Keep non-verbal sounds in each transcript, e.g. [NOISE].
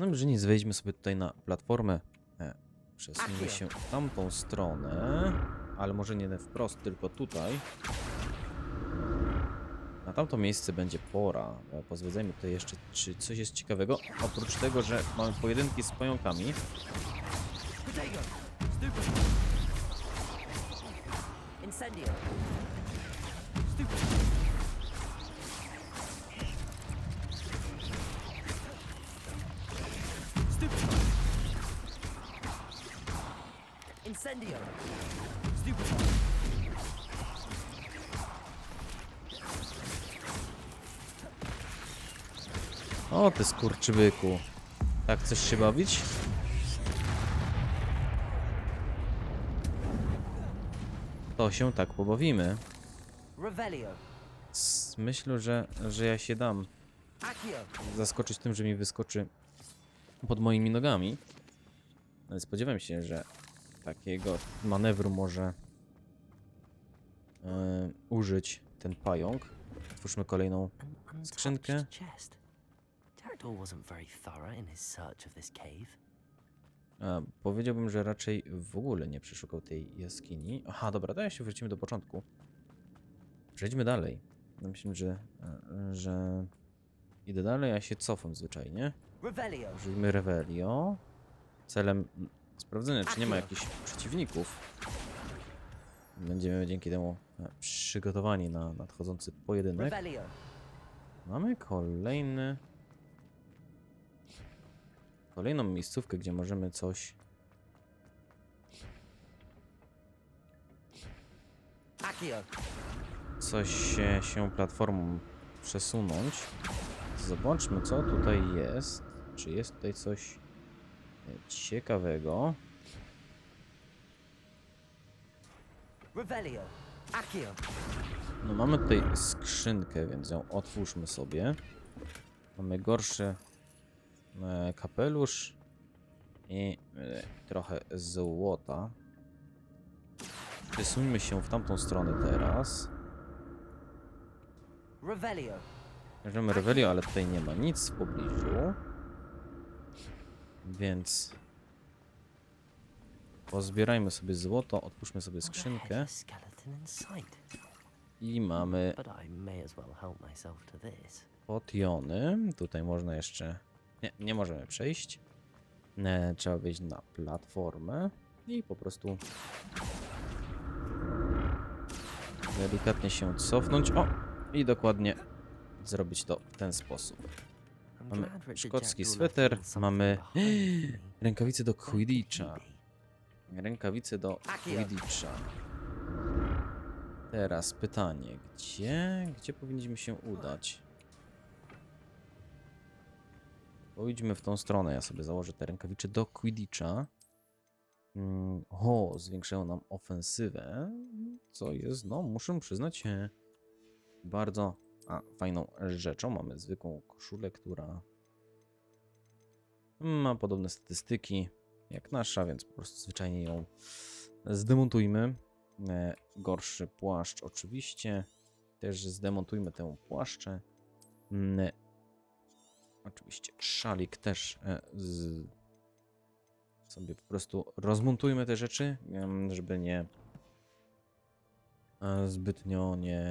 No, że nic, wejdźmy sobie tutaj na platformę. E, przesuńmy się w tamtą stronę, ale może nie wprost, tylko tutaj. Na tamto miejsce będzie pora. E, Pozwiedzajmy tutaj jeszcze, czy coś jest ciekawego. Oprócz tego, że mamy pojedynki z pająkami. Incendio! Stupid! Incendio! Stupid! O, ty skurczybyku. Tak chcesz się bawić? To się tak pobawimy. S- Myślę, że, że ja się dam zaskoczyć tym, że mi wyskoczy pod moimi nogami. Ale spodziewam się, że takiego manewru może e, użyć ten pająk. Otwórzmy kolejną skrzynkę. A, powiedziałbym, że raczej w ogóle nie przeszukał tej jaskini. Aha, dobra, to ja się wrócimy do początku. Przejdźmy dalej. Ja Myślę, że, e, że idę dalej, a się cofam zwyczajnie. Użyjmy Revelio. Celem sprawdzenia, czy nie ma jakichś przeciwników. Będziemy dzięki temu e, przygotowani na nadchodzący pojedynek. Mamy kolejny. Kolejną miejscówkę, gdzie możemy coś. Coś się, się platformą przesunąć. Zobaczmy, co tutaj jest. Czy jest tutaj coś ciekawego? No mamy tutaj skrzynkę, więc ją otwórzmy sobie. Mamy gorszy e, kapelusz i e, trochę złota. Przesuńmy się w tamtą stronę teraz. Revelio! Bierzemy Revelio, ale tutaj nie ma nic w pobliżu. Więc pozbierajmy sobie złoto, otwórzmy sobie skrzynkę i mamy potiony. Tutaj można jeszcze... Nie, nie możemy przejść. E, trzeba wejść na platformę i po prostu delikatnie się cofnąć. O! I dokładnie zrobić to w ten sposób. Mamy szkocki sweter, mamy rękawice do Quidditcha. Rękawice do Akio. Quidditcha. Teraz pytanie, gdzie, gdzie powinniśmy się udać? Pójdźmy w tą stronę, ja sobie założę te rękawice do Quidditcha. Mm, O, zwiększają nam ofensywę, co jest, no muszę przyznać, bardzo a, fajną rzeczą. Mamy zwykłą koszulę, która ma podobne statystyki jak nasza, więc po prostu zwyczajnie ją zdemontujmy. E, Gorszy płaszcz oczywiście. Też zdemontujmy tę płaszczę. Mm, Oczywiście szalik też e, z... sobie po prostu rozmontujmy te rzeczy, żeby nie e, zbytnio nie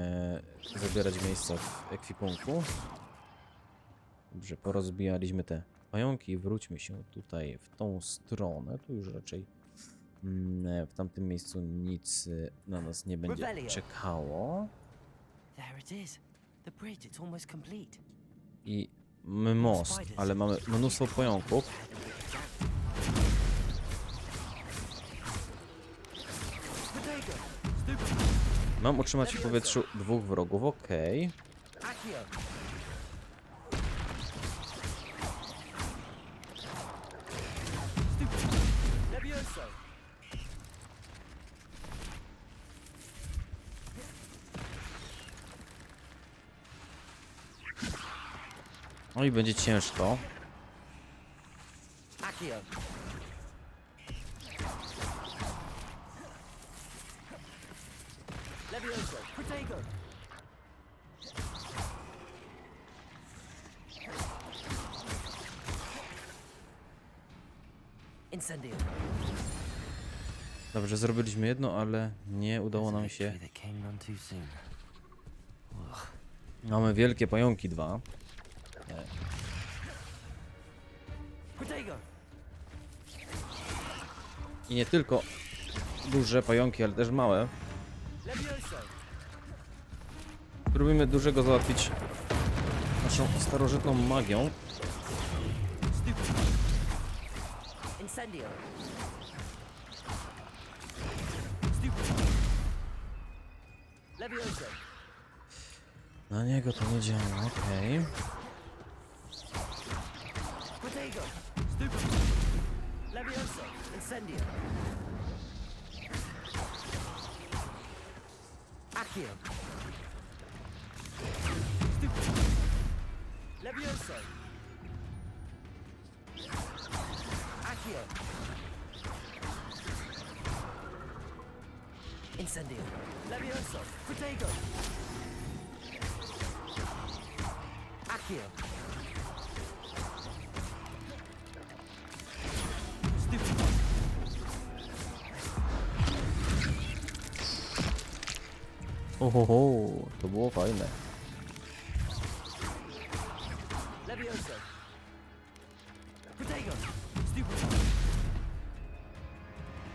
zabierać miejsca w ekwipunku. Dobrze, porozbijaliśmy te pająki. Wróćmy się tutaj w tą stronę. Tu już raczej mm, w tamtym miejscu nic y, na nas nie będzie czekało. I most, ale mamy mnóstwo pająków. Mam utrzymać w powietrzu dwóch wrogów, okej. Levioso! No i będzie ciężko. Dobrze, zrobiliśmy jedno, ale nie udało nam się. Mamy wielkie pająki dwa. I nie tylko duże pająki, ale też małe. Próbujemy dużego załatwić naszą starożytną magią. Na niego to nie działa, okej. Protego. Stupid. Levioso. Incendio. Accio. Stupid. Levioso. Accio. Incendio. Levioso. Protego. Accio. Stupid. Ohoho, to było fajne. Levioso. Protego. Stupid.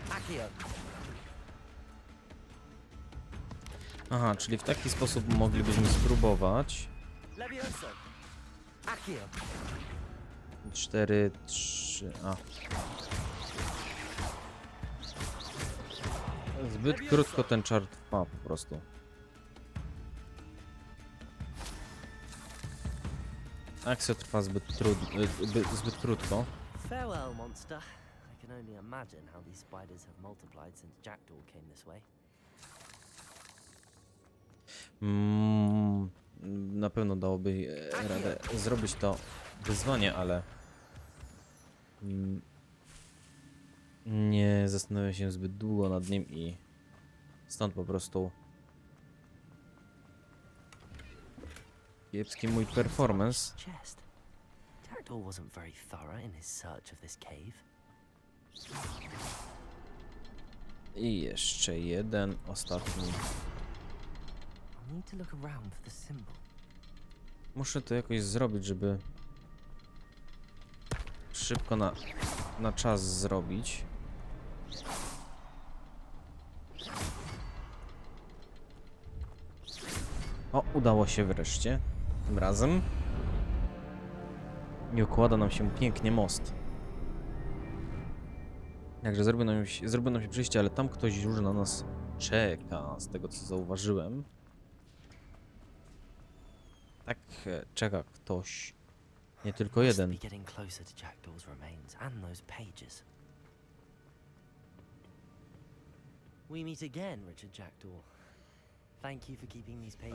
Accio. Aha, czyli w taki sposób moglibyśmy spróbować. Levioso. Accio. 4, 3, a. Zbyt krótko ten czar trwa po prostu. Akcja trwa zbyt, trud, y, by- zbyt krótko. Farewell, monster. I can only imagine how these spiders have multiplied since Jackdaw came this way. Mm, na pewno dałoby e, radę zrobić to wyzwanie, ale mm, nie zastanawiam się zbyt długo nad nim i stąd po prostu kiepski mój performance. Chest. Jackdaw wasn't very thorough in his search of this cave. I jeszcze jeden, ostatni. Muszę to jakoś zrobić, żeby szybko na, na czas zrobić. O, udało się wreszcie. Tym razem. I układa nam się pięknie most. Także zrobił nam, się- zrobiło nam się ale tam ktoś już na nas czeka, z tego co zauważyłem. Tak, e, czeka ktoś. Nie tylko jeden.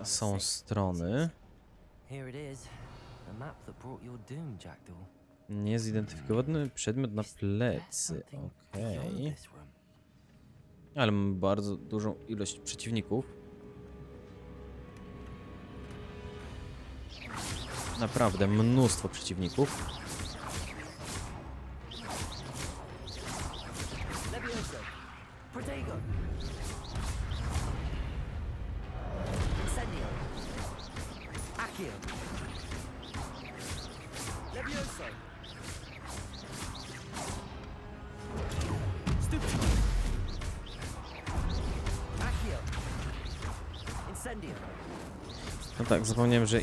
są strony. Niezidentyfikowany przedmiot na plecy. Okej. room? Ale mamy bardzo dużą ilość przeciwników. Naprawdę mnóstwo przeciwników.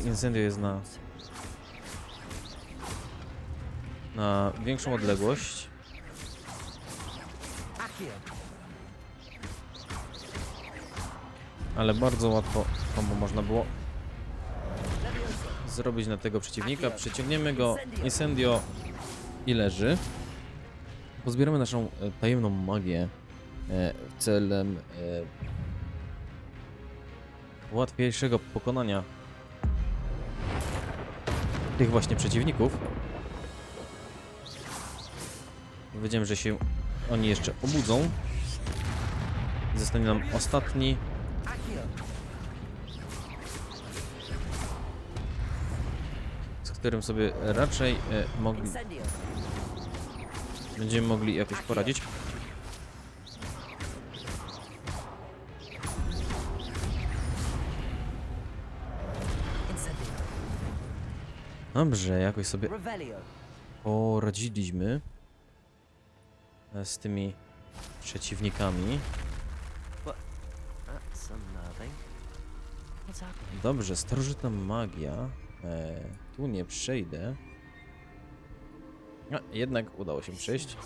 Incendio jest na, na większą odległość. Ale bardzo łatwo kombo można było zrobić na tego przeciwnika. Przyciągniemy go, incendio i leży. Pozbieramy naszą e, tajemną magię e, celem e, łatwiejszego pokonania tych właśnie przeciwników. Wiedziałem, że się oni jeszcze obudzą. Zostanie nam ostatni z którym sobie raczej e, mogli, będziemy mogli jakoś poradzić. Dobrze, jakoś sobie poradziliśmy e, z tymi przeciwnikami. Dobrze, starożytna magia. E, tu nie przejdę. A, jednak udało się przejść.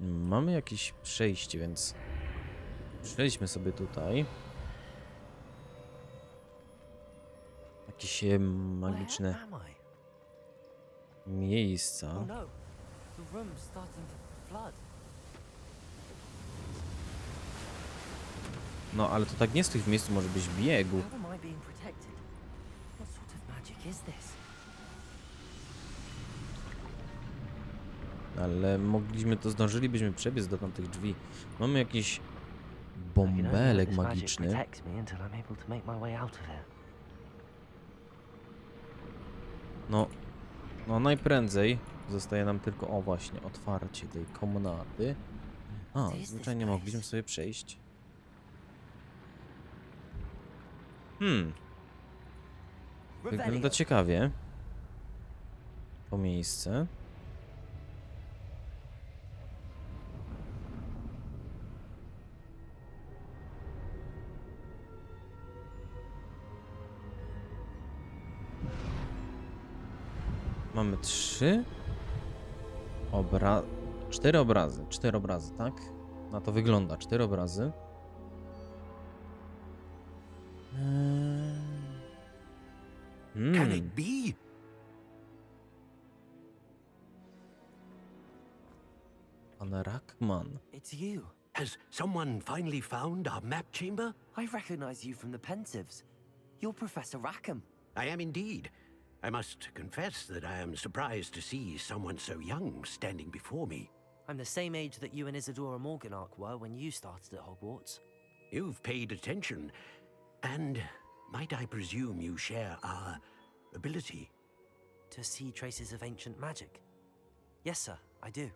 Mamy jakieś przejście, więc przejdźmy sobie tutaj. Jakieś e, magiczne miejsca. Oh no. No, ale to tak nie stój w miejscu, może is this? Ale mogliśmy to, zdążylibyśmy przebiec do tamtych drzwi. Mamy jakiś bąbelek magiczny. protects me until I'm able to make my way out of here. No, no najprędzej zostaje nam tylko, o właśnie, otwarcie tej komnaty. A, zwyczajnie mogliśmy sobie przejść. Hmm, wygląda ciekawie. To miejsce. Trzy obra... Cztery obrazy. Cztery obrazy, tak? Na to wygląda. Cztery obrazy. Eee... Can Hmm. it be? Pan Rackman. It's you. Has someone finally found our map chamber? I recognize you from the Pensieves. You're Professor Rackham. I am indeed. I must confess that I am surprised to see someone so young standing before me. I'm the same age that you and Isadora Morganark were when you started at Hogwarts. You've paid attention, and might I presume you share our ability? To see traces of ancient magic. Yes, sir, I do.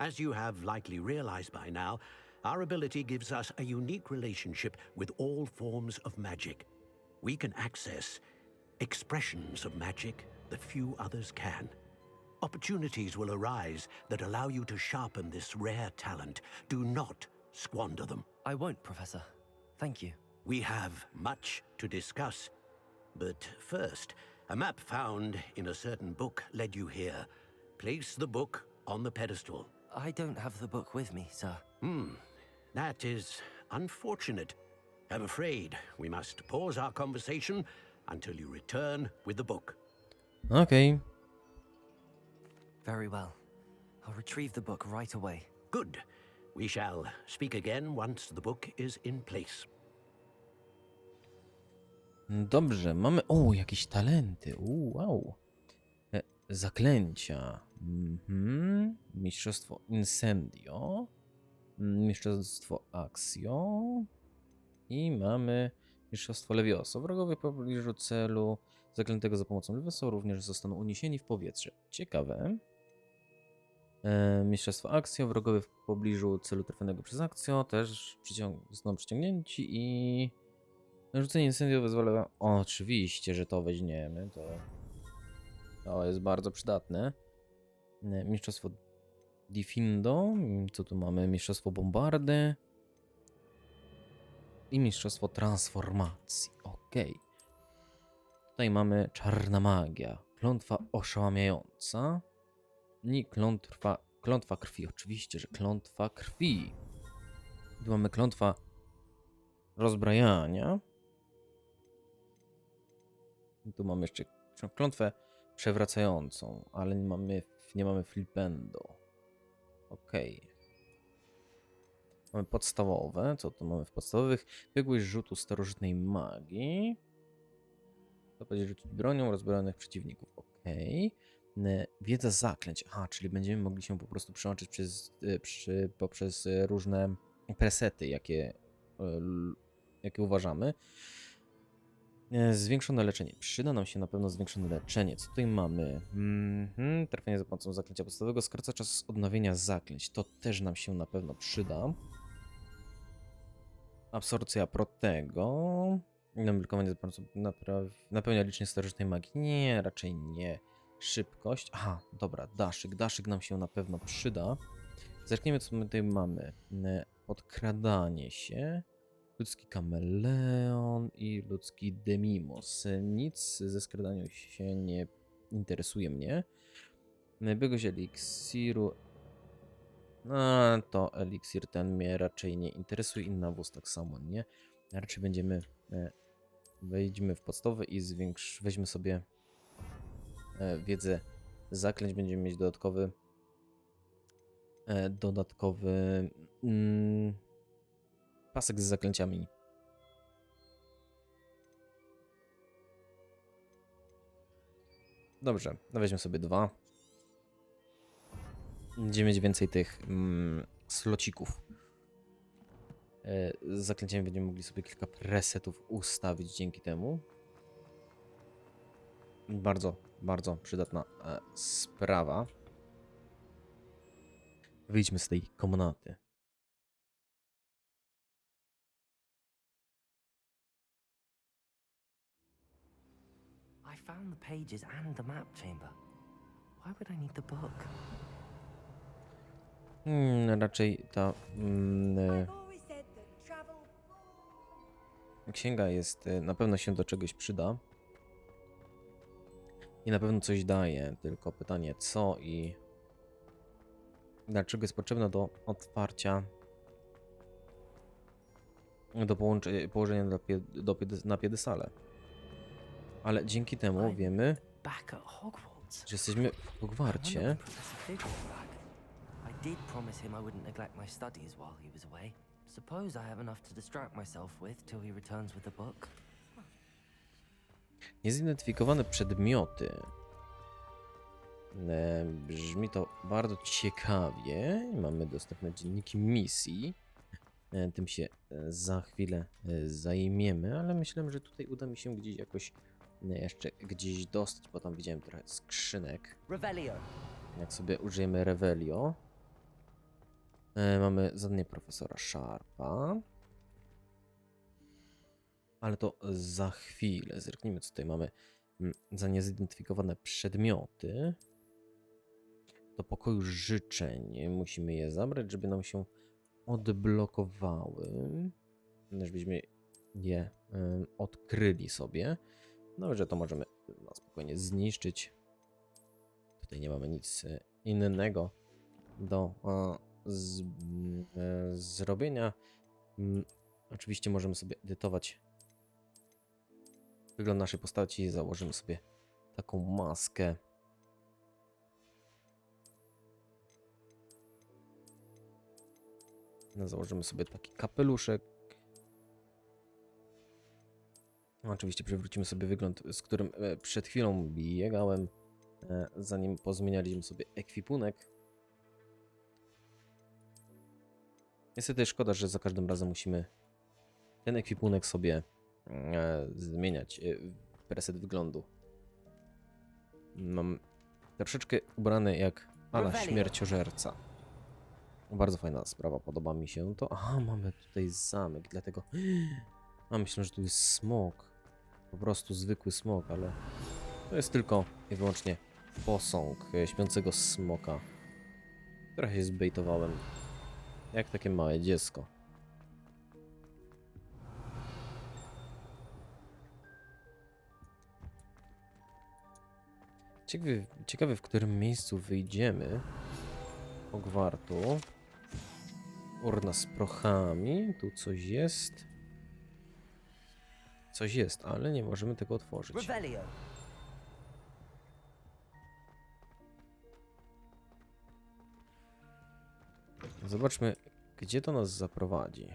As you have likely realized by now, our ability gives us a unique relationship with all forms of magic. We can access expressions of magic that few others can. Opportunities will arise that allow you to sharpen this rare talent. Do not squander them. I won't, Professor. Thank you. We have much to discuss. But first, a map found in a certain book led you here. Place the book on the pedestal. I don't have the book with me, sir. Hmm, that is unfortunate. I'm afraid we must pause our conversation until you return with the book. Okej. Very well. I'll retrieve the book right away. Good. We shall speak again once the book is in place. Dobrze, mamy. O, jakieś talenty. U, wow. E, zaklęcia. Mhm. Mistrzostwo Incendio. Mm, Mistrzostwo Axio. I mamy Mistrzostwo Levioso. Wrogowie w pobliżu celu zaklętego za pomocą Levioso również zostaną uniesieni w powietrze. Ciekawe. E, Mistrzostwo Axio. Wrogowie w pobliżu celu trafionego przez Axio też zostaną przyciągnięci i Rzucenie incendio wyzwala... Oczywiście, że to weźmiemy. To, to jest bardzo przydatne. E, Mistrzostwo Diffindo. Co tu mamy? Mistrzostwo Bombardy. I Mistrzostwo Transformacji. Ok. Tutaj mamy Czarna Magia. Klątwa oszałamiająca. I klątwa, klątwa krwi. Oczywiście, że klątwa krwi. Tu mamy klątwa rozbrajania. I tu mamy jeszcze klątwę przewracającą, ale nie mamy, nie mamy flipendo. Okej. Mamy podstawowe. Co tu mamy w podstawowych? Biegłość rzutu starożytnej magii. To będzie rzucić bronią rozbrojonych przeciwników. N- Wiedza zaklęć. Aha, czyli będziemy mogli się po prostu przełączyć przez, y, przy, poprzez y, różne presety, jakie, l- jakie uważamy. E, Zwiększone leczenie. Przyda nam się na pewno zwiększone leczenie. Co tutaj mamy? Mhm, trafienie za pomocą zaklęcia podstawowego skraca czas odnowienia zaklęć. To też nam się na pewno przyda. Absorpcja protego. Napraw... napełnia licznie starożytnej magii. Nie, raczej nie. Szybkość. Aha, dobra, daszyk. Daszyk nam się na pewno przyda. Zerkniemy, co my tutaj mamy. Podkradanie się. Ludzki kameleon i ludzki demimos. Nic ze skradaniem się nie interesuje mnie. Najbiegość eliksiru. No, to eliksir ten mnie raczej nie interesuje. Inna wóz tak samo, nie? Raczej będziemy. E, wejdźmy w podstawę i zwiększ, weźmy sobie e, wiedzę zaklęć. Będziemy mieć dodatkowy. E, dodatkowy. Mm, pasek z zaklęciami. Dobrze, no weźmy sobie dwa. Będziemy mieć więcej tych mm, slocików. E, Z zaklęciami będziemy mogli sobie kilka presetów ustawić dzięki temu. Bardzo, bardzo przydatna e, sprawa. Wyjdźmy z tej komnaty. I found the pages and the map chamber. Why would I need the book? Hmm, raczej ta mm, e, księga jest, e, na pewno się do czegoś przyda. I na pewno coś daje, tylko pytanie co i dlaczego jest potrzebna do otwarcia, do położenia do, do na piedesale. Ale dzięki temu wiemy, że jesteśmy w Hogwarcie. Did promise him I wouldn't neglect my studies while he was away. Suppose I have enough to distract myself with till he returns with the book. Niezidentyfikowane przedmioty. E, Brzmi to bardzo ciekawie. Mamy dostępne dzienniki misji. E, Tym się e, za chwilę e, zajmiemy, ale myślę, że tutaj uda mi się gdzieś jakoś e, jeszcze gdzieś dostać, bo tam widziałem trochę skrzynek. Revelio. Jak sobie użyjemy Revelio. E, mamy zadanie profesora Sharpa. Ale to za chwilę. Zerknijmy, co tutaj mamy mm, za niezidentyfikowane przedmioty. Do pokoju życzeń musimy je zabrać, żeby nam się odblokowały. Żebyśmy je odkryli sobie. No, że to możemy no, spokojnie zniszczyć. Tutaj nie mamy nic e, innego do z, e, zrobienia. Mm, Oczywiście możemy sobie edytować wygląd naszej postaci. Założymy sobie taką maskę. No, Założymy sobie taki kapeluszek. Oczywiście przywrócimy sobie wygląd, z którym e, przed chwilą biegałem, e, zanim pozmienialiśmy sobie ekwipunek. Niestety szkoda, że za każdym razem musimy ten ekwipunek sobie e, zmieniać, e, preset wyglądu. Mam troszeczkę ubrany jak ala śmierciożerca. Bardzo fajna sprawa, podoba mi się to. Aha, mamy tutaj zamek, dlatego... A, myślę, że tu jest smok. Po prostu zwykły smok, ale to jest tylko i wyłącznie posąg e, śpiącego smoka. Trochę się zbejtowałem. Jak takie małe dziecko. Ciekawy, w którym miejscu wyjdziemy. Hogwartu. Urna z prochami. Tu coś jest. Coś jest, ale nie możemy tego otworzyć. Revelio. Zobaczmy, gdzie to nas zaprowadzi.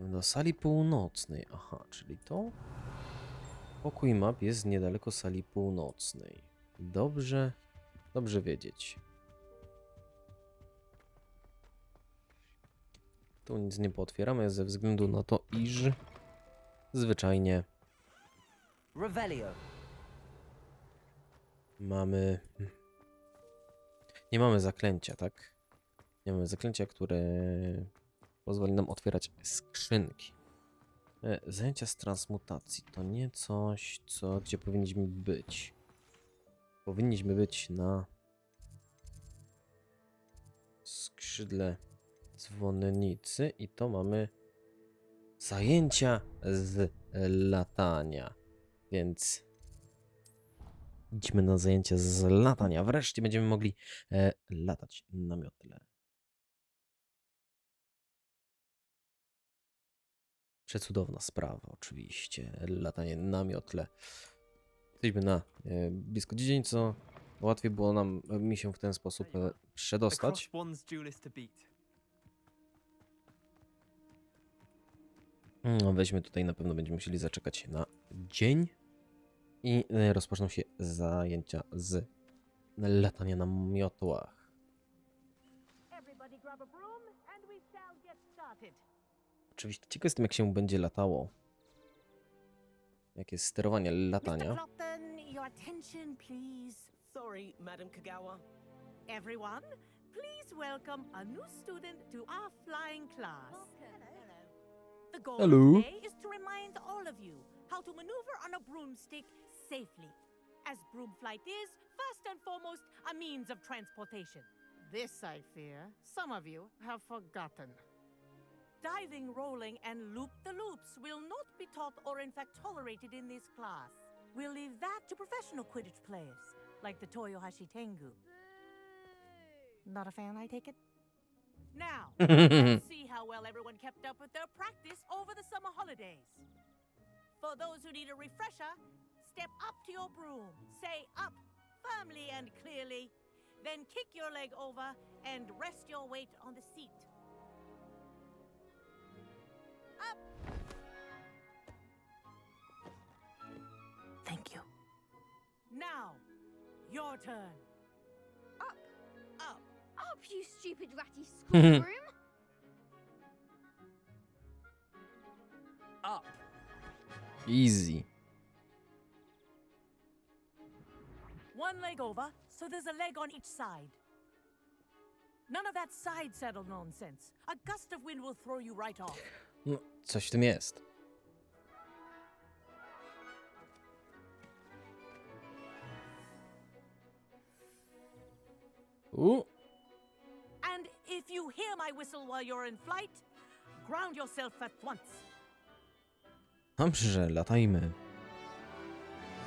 Do sali północnej. Aha, czyli to? Pokój map jest niedaleko sali północnej. Dobrze, dobrze wiedzieć. Tu nic nie pootwieramy ze względu na to, iż zwyczajnie Revelio. mamy. Nie mamy zaklęcia, tak? Nie mamy zaklęcia, które pozwoli nam otwierać skrzynki. E, Zajęcia z transmutacji to nie coś, co gdzie powinniśmy być. Powinniśmy być na skrzydle dzwonnicy i to mamy zajęcia z latania. Więc idźmy na zajęcia z latania. Wreszcie będziemy mogli e, latać na miotle. Przecudowna sprawa, oczywiście. Latanie na miotle. Jesteśmy na e, blisko dziedzińcu. Łatwiej było nam e, mi się w ten sposób e, przedostać. No, weźmy tutaj, na pewno będziemy musieli zaczekać na dzień i e, rozpoczną się zajęcia z latania na miotłach. Everybody grab a broom and we shall get started. Oczywiście ciekaw jestem, jak się będzie latało. Jakie jest sterowanie latania. Sorry, Madam Kagawa. Everyone, please welcome a new student to our flying class. The goal Hello. of today is to remind all of you how to maneuver on a broomstick safely. As broom flight is, first and foremost, a means of transportation. This, I fear, some of you have forgotten. Diving, rolling, and loop the loops will not be taught or, in fact, tolerated in this class. We'll leave that to professional Quidditch players, like the Toyohashi Tengu. Not a fan, I take it? Now, [LAUGHS] let's see how well everyone kept up with their practice over the summer holidays. For those who need a refresher, step up to your broom, say up firmly and clearly, then kick your leg over and rest your weight on the seat. Your turn. Up, Up. up, you stupid ratty [LAUGHS] schoolroom! Up. Easy. One leg over, so there's a leg on each side. None of that side saddle nonsense. A gust of wind will throw you right off. No, coś w tym jest. U, And if you hear my whistle while you're in flight, ground yourself at once. dobrze, latajmy.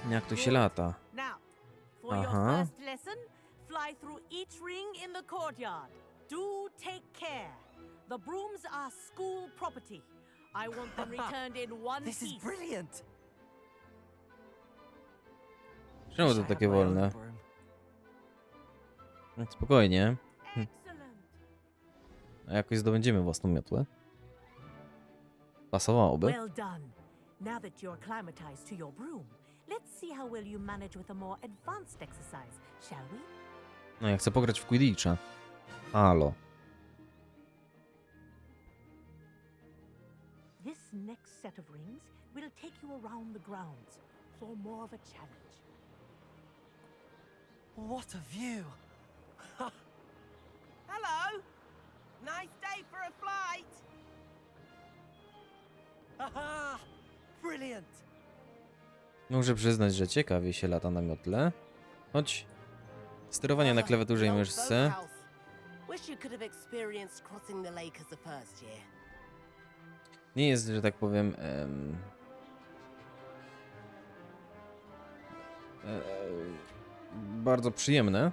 Jak tu się lata? Now, for Uh-huh. your first lesson, fly through each ring in the courtyard. Do take care. The brooms are school property. I want them [LAUGHS] returned in one This is piece. brilliant. Czemu to takie wolne? No, Spokojnie. Excellent. A jakoś zdobędziemy własną miotłę? Pasowałoby. Well done. Now that you're acclimatized to your broom, let's see how well you manage with a more advanced exercise, shall we? No ja chcę pograć w Quidditcha. Halo. This next set of rings will take you around the grounds for more of a challenge. What a view. [LAUGHS] Hello! Nice day for a flight! Aha! Brilliant. Muszę przyznać, że ciekawie się lata na miotle. Choć sterowanie na klawiaturze i myszce nie jest, że tak powiem. em, e, bardzo przyjemne.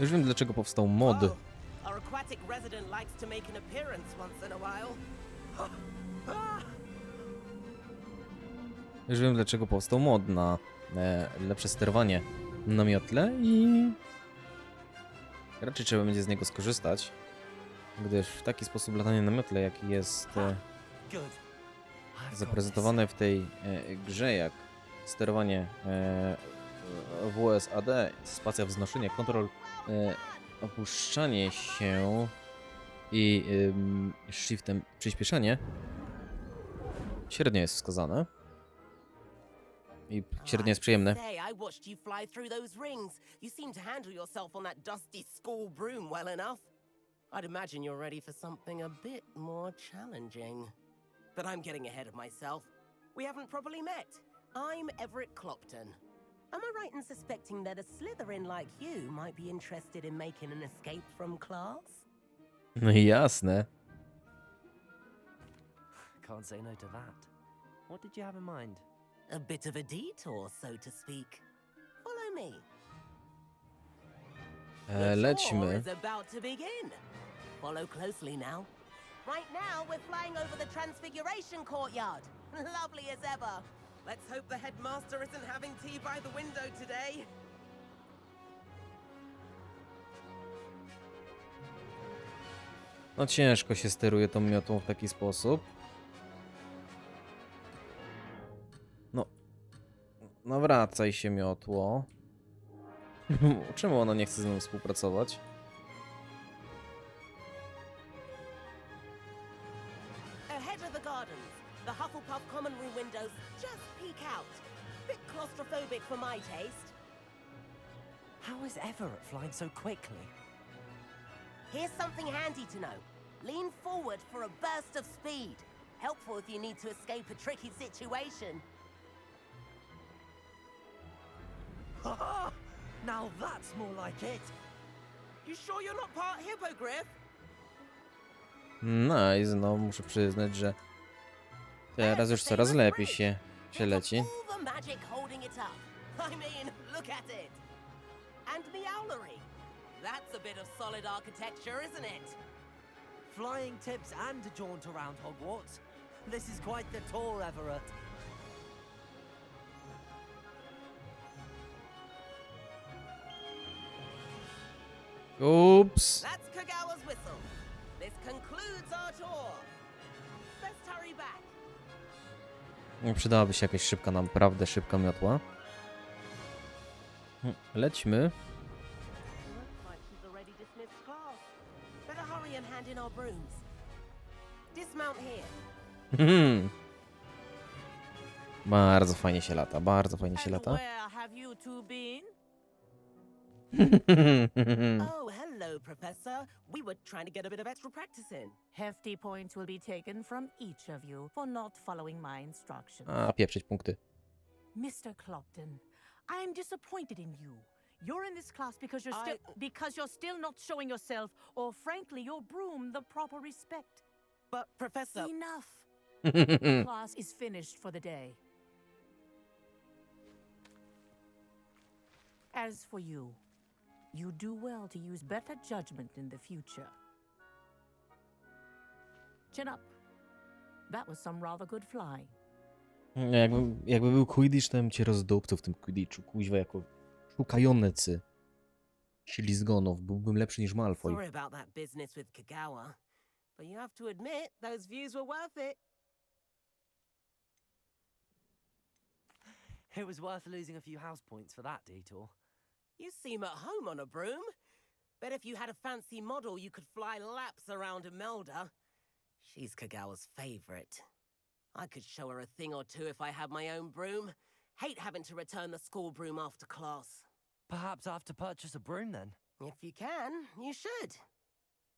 Już wiem, dlaczego powstał mod. Oh, our aquatic resident likes to make an appearance once in a while. Już wiem, dlaczego powstał mod na e, lepsze sterowanie na miotle i raczej trzeba będzie z niego skorzystać, gdyż w taki sposób latanie na miotle, jaki jest e, zaprezentowane w tej e, grze, jak sterowanie e, WSAD, spacja wznoszenia, kontrol, e, opuszczanie się i shiftem przyspieszenie. Średnio jest wskazane. I średnio jest przyjemne. I'd imagine you're ready for something a bit more challenging. But I'm getting ahead of myself. We haven't properly met. I'm Everett Clopton. Am I right in suspecting that a Slytherin like you might be interested in making an escape from class? No i jasne. Can't say no to that. What did you have in mind? A bit of a detour, so to speak. Follow me. E, The tour lećmy. is about to begin. Follow closely now. Right now, we're flying over the Transfiguration Courtyard. [LAUGHS] Lovely as ever. Let's hope the headmaster isn't having tea by the window today. No ciężko się steruje tą miotą w taki sposób. No. No wracaj się miotło. [LAUGHS] Czemu ona nie chce ze mną współpracować? Everett flying so quickly? Here's something handy to know. Lean forward for a burst of speed. Helpful if you need to escape a tricky situation. now that's more like it. You sure you're not part hippogriff? Nice, no muszę przyznać, że teraz już coraz lepiej się, się leci. All the magic holding it up. [LAUGHS] I mean, look at it. And Meowlery. That's a bit of solid architecture, isn't it? Flying tips and a jaunt around Hogwarts. This is quite the tour, Everett. Ups. That's Kagawa's whistle. This concludes our tour. Let's hurry back. No, Przydałaby się jakaś szybka, naprawdę szybka miotła. Here. Mhm. Bardzo fajnie się lata, bardzo fajnie się lata. [LAUGHS] Oh, hello, Professor. We were trying to get a bit of extra practice in. Hefty points will be taken from each of you for not following my instructions. A, pieprzyć punkty. Mr. Clopton, I am disappointed in you. You're in this class because you're still I- because you're still not showing yourself, or frankly, your broom the proper respect. But, Professor, Enough. [LAUGHS] class is finished for the day. As for you, you do well to use better judgment in the future. Chin up. That was some rather good flying. Jakby, jakby był Quidditch, to bym cię rozdupcał w tym Quidditchu, kuźwa, jako szukający ślizgonów. Byłbym lepszy niż Malfoy. sorry about that business with Kagawa. But you have to admit, those views were worth it. It was worth losing a few house points for that detour. You seem at home on a broom. Bet if you had a fancy model, you could fly laps around Imelda. She's Kagawa's favorite. I could show her a thing or two if I had my own broom. Hate having to return the school broom after class. Perhaps I have to purchase a broom then. If you can, you should.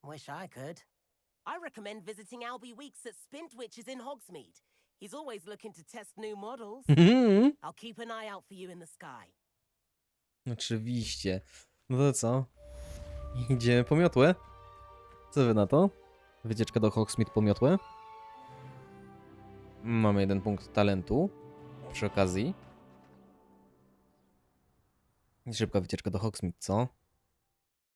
Wish I could. I recommend visiting Albie Weeks at Spintwitches in Hogsmeade. He's always looking to test new models. [LAUGHS] I'll keep an eye out for you in the sky. Oczywiście. No to co? Idziemy po miotłę? Co wy na to? Wycieczka do Hogsmeade po miotłę? Mamy jeden punkt talentu przy okazji. Szybka wycieczka do Hogsmeade, co?